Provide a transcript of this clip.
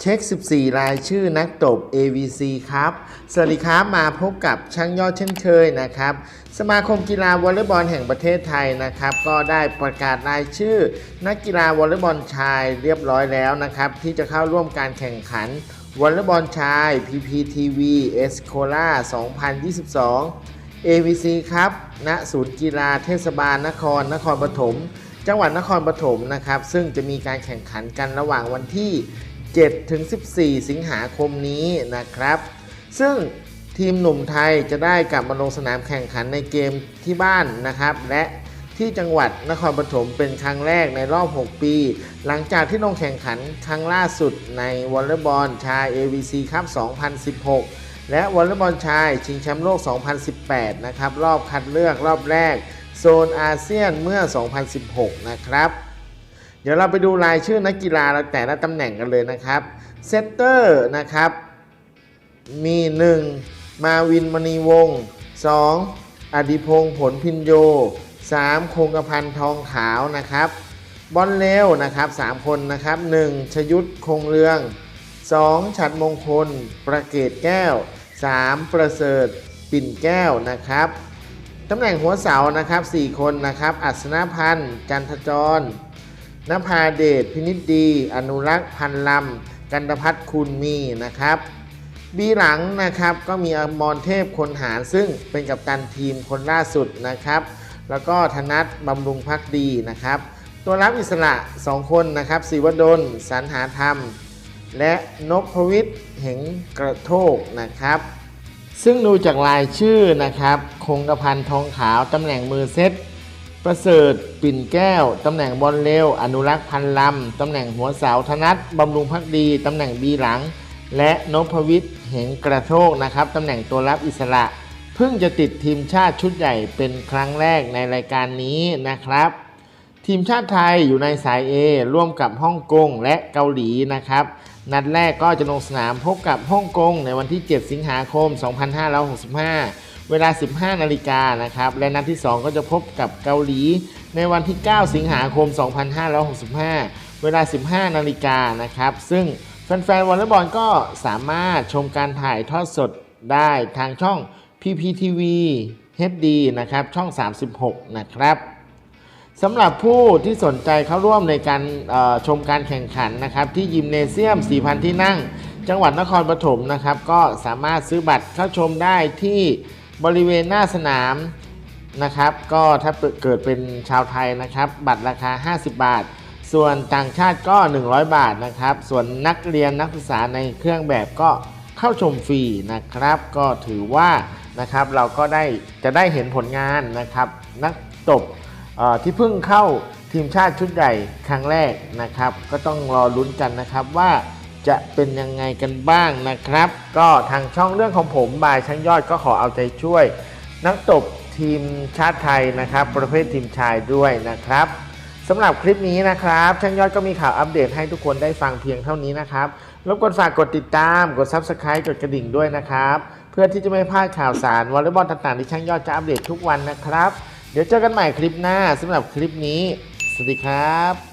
เช็ค 14 รายชื่อนักตบ AVC ครับ สวัสดีครับมาพบกับช่างยอดเช่นเคยนะครับ สมาคมกีฬาวอลเลย์บอลแห่งประเทศไทยนะครับ ก็ได้ประกาศรายชื่อ นักกีฬาวอลเลย์บอลชายเรียบร้อยแล้วนะครับ ที่จะเข้าร่วมการแข่งขันวอลเลย์บอลชาย PPTV e s c o l a 2022 AVC ครับณศูนย์กีฬาเทศบาลนคร นครปฐม จังหวัดนครปฐมนะครับ ซึ่งจะมีการแข่งขันกันระหว่างวันที่ 7 ถึง 14 สิงหาคมนี้นะครับ ซึ่งทีมหนุ่มไทยจะได้กลับมาลงสนามแข่งขันในเกมที่บ้านนะครับ และที่จังหวัดนครปฐมเป็นครั้งแรกในรอบ 6 ปี หลังจากที่ลงแข่งขันครั้งล่าสุดในวอลเลย์บอลชาย AVC ครับ 2016 และวอลเลย์บอลชายชิงแชมป์โลก 2018 นะครับ รอบคัดเลือกรอบแรก โซนอาเซียนเมื่อ 2016 นะครับ เดี๋ยวเราไปดูรายชื่อนักกีฬาแต่ละตำแหน่งกันเลยนะครับเซตเตอร์นะครับมี 1. มาวินมณีวงศ์ 2. อดิพงศ์ผลพินโย 3. คงกระพันทองขาวนะครับ บอลเลวนะครับ 3 คนนะครับ 1. ชยุทธคงเรือง 2. ฉัดมงคล ประเกตแก้ว 3. ประเสริฐ ปิ่นแก้วนะครับตำแหน่งหัวเสานะครับ 4 คนนะครับ อัศนพันธ์ จันทจร นภาเดชพินิจดี อนุรักษ์พันลำกันตพัฒน์คุณมีนะครับ บีหลังนะครับก็มีอมรเทพคนหารซึ่งเป็นกัปตันทีมคนล่าสุดนะครับ แล้วก็ธนัทบำรุงพักดีนะครับ ตัวรับอิสระ 2 คนนะครับศิวดลสรรหาธรรม และนพวิทย์เหงกระโทกนะครับ ซึ่งดูจากรายชื่อนะครับ คงกระพันทองขาวตำแหน่งมือเซต ประเสริฐปิ่นแก้ว ตำแหน่งบอลเร็ว อนุรักษ์พันลำ ตำแหน่งหัวเสาธนัทบำรุงพักดี ตำแหน่งบีหลัง และนพวิทย์เหงกระโทกนะครับ ตำแหน่งตัวรับอิสระ เพิ่งจะติดทีมชาติชุดใหญ่เป็นครั้งแรกในรายการนี้นะครับ ทีมชาติไทยอยู่ในสาย A ร่วมกับฮ่องกงและเกาหลีนะครับ นัดแรกก็จะลงสนามพบกับฮ่องกงในวันที่ 7 สิงหาคม 2565 เวลา 15 นาฬิกานะครับ และนัดที่ 2 ก็จะพบกับเกาหลี ในวันที่ 9 สิงหาคม 2565 เวลา 15 นาฬิกานะครับ ซึ่งแฟนๆวอลเลย์บอลก็สามารถชมการถ่ายทอดสดได้ทางช่อง PPTV HD นะครับ ช่อง 36 นะครับสำหรับผู้ที่สนใจเข้าร่วมในการชมการแข่งขันนะครับ ที่ยิมเนเซียม 4,000 ที่นั่ง จังหวัดนครปฐมนะครับ ก็สามารถซื้อบัตรเข้าชมได้ที่ บริเวณหน้าสนามนะครับ ก็ถ้าเกิดเป็นชาวไทยนะครับ บัตรราคา 50 บาท ส่วนต่างชาติก็ 100 บาทนะครับ ส่วนนักเรียนนักศึกษาในเครื่องแบบก็เข้าชมฟรีนะครับ ก็ถือว่านะครับเราก็ได้จะได้เห็นผลงานนะครับ นักตบที่เพิ่งเข้าทีมชาติชุดใหญ่ครั้งแรกนะครับ ก็ต้องรอลุ้นกันนะครับว่า จะเป็นยังไงกันบ้างนะครับ ก็ทางช่องเรื่องของผมบายช่างยอดก็ขอเอาใจช่วย นักตบทีมชาติไทยนะครับ ประเภททีมชายด้วยนะครับสำหรับคลิปนี้นะครับ ช่างยอดก็มีข่าวอัปเดตให้ทุกคนได้ฟังเพียงเท่านี้นะครับรบกวนฝากกดติดตามกด Subscribe กดกระดิ่งด้วยนะครับ เพื่อที่จะไม่พลาดข่าวสารวอลเลย์บอลต่างๆที่ช่างยอดจะอัปเดตทุกวันนะครับ เดี๋ยวเจอกันใหม่คลิปหน้าสำหรับคลิปนี้ สวัสดีครับ